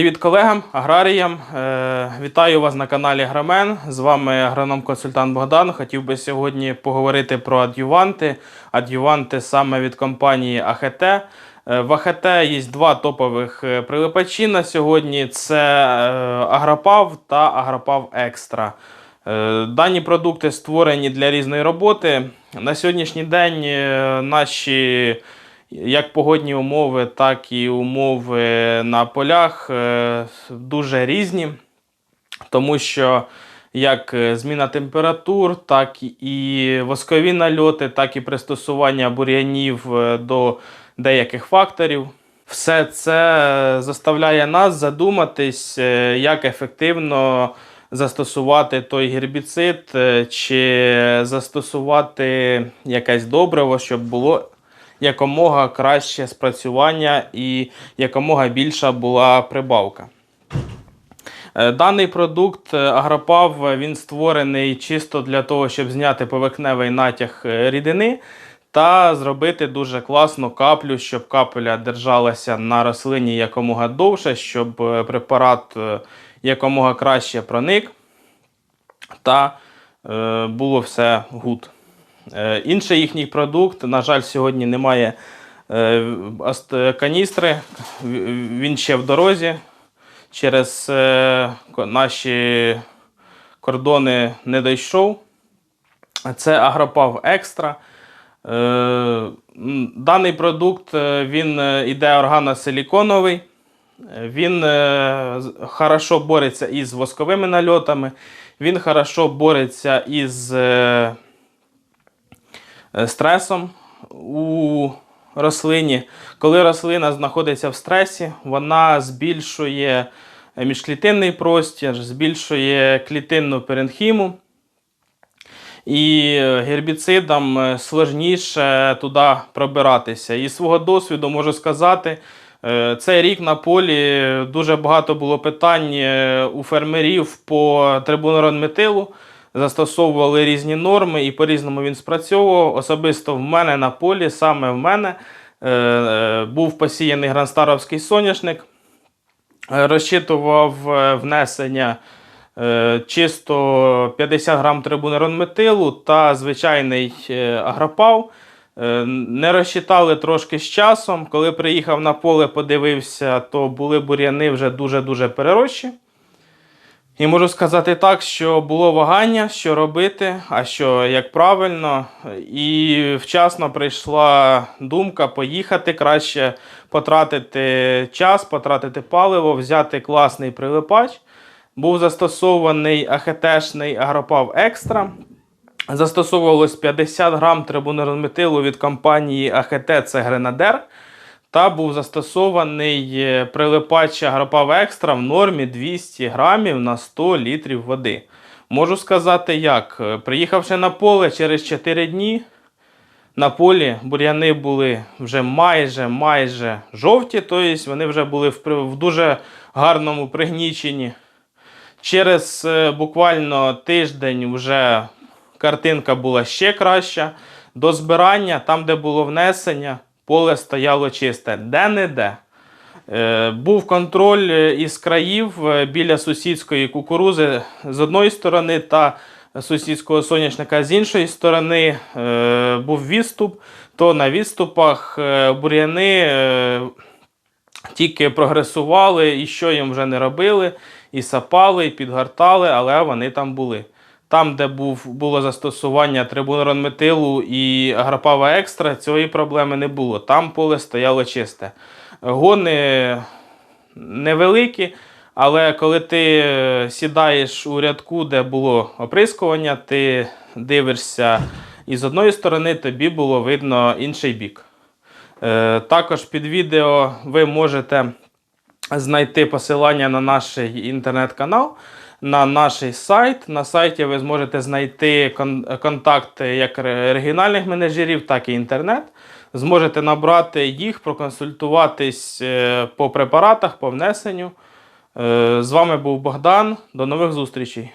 Привіт колегам, аграріям. Е, Вітаю вас на каналі Агромен. З вами агроном-консультант Богдан. Хотів би сьогодні поговорити про адюванти. Адюванти саме від компанії АХТ. Е, В АХТ є два топових е, прилипачі на сьогодні: це Агропав та Агропав Екстра. Дані продукти створені для різної роботи. На сьогоднішній день наші як погодні умови, так і умови на полях е, дуже різні, тому що як е, зміна температур, так і воскові нальоти, так і пристосування бур'янів е, до деяких факторів. Все це заставляє нас задуматись, як ефективно застосувати той гербіцид, чи застосувати якесь добриво, щоб було якомога краще спрацювання і якомога більша була прибавка. Е, Даний продукт е, Агропав е, він створений чисто для того, щоб зняти поверхневий натяг рідини та зробити дуже класну каплю, щоб капля держалася на рослині якомога довше, щоб препарат якомога краще проник та було все гуд. Е, Інший їхній продукт, на жаль, сьогодні немає е, каністри. Він ще в дорозі. Через е, наші кордони не дійшов. Це Агропав Екстра. Даний продукт він іде органосиліконовий. Він хорошо бореться із восковими нальотами. Він хорошо бореться із стресом у рослині. Коли рослина знаходиться в стресі, вона збільшує е, міжклітинний простір, збільшує клітинну перенхіму. І е, гербіцидам е, сложніше туди пробиратися. І свого досвіду можу сказати, е, цей рік на полі дуже багато було питань е, у фермерів по трибуноронметилу. Застосовували різні норми і по-різному він спрацьовував. Особисто в мене на полі, саме в мене, е, е, був посіяний гранстаровський соняшник. Розчитував е, внесення чисто 50 грам трибунеронметилу та звичайний агропав. Не розчитали трошки з часом. Коли приїхав на поле, подивився, то були бур'яни вже дуже-дуже перерощі. І можу сказати так, що було вагання, що робити, а що як правильно. І вчасно прийшла думка поїхати краще потратити час, потратити паливо, взяти класний прилипач. Був застосований АХТшний Агропав Екстра. Застосовувалось 50 грам трибунеронметилу від компанії АХТ це Гренадер. Та був застосований е, прилипач Агропав Екстра в нормі 200 грамів на 100 літрів води. Можу сказати як. Е, Приїхавши на поле через 4 дні, на полі бур'яни були вже майже майже жовті, тобто вони вже були в, дуже гарному пригніченні. Через е, буквально тиждень вже картинка була ще краща. До збирання, там, де було внесення, поле стояло чисте. Де-не-де. Е, Був контроль е, із країв е, біля сусідської кукурузи з одної сторони та сусідського соняшника з іншої сторони. Був відступ, то на відступах бур'яни тільки прогресували, і що їм вже не робили, і сапали, і підгортали, але вони там були. Там, де був, було застосування трибуноронметилу і агропава екстра, цієї проблеми не було. Там поле стояло чисте. Гони невеликі, але коли ти сідаєш у рядку, де було оприскування, ти дивишся і з одної сторони тобі було видно інший бік. Е, Також під відео ви можете знайти посилання на наш інтернет-канал, на наш сайт. На сайті ви зможете знайти кон- контакти як регіональних менеджерів, так і інтернет. Зможете набрати їх, проконсультуватись е, по препаратах, по внесенню. Е, З вами був Богдан. До нових зустрічей.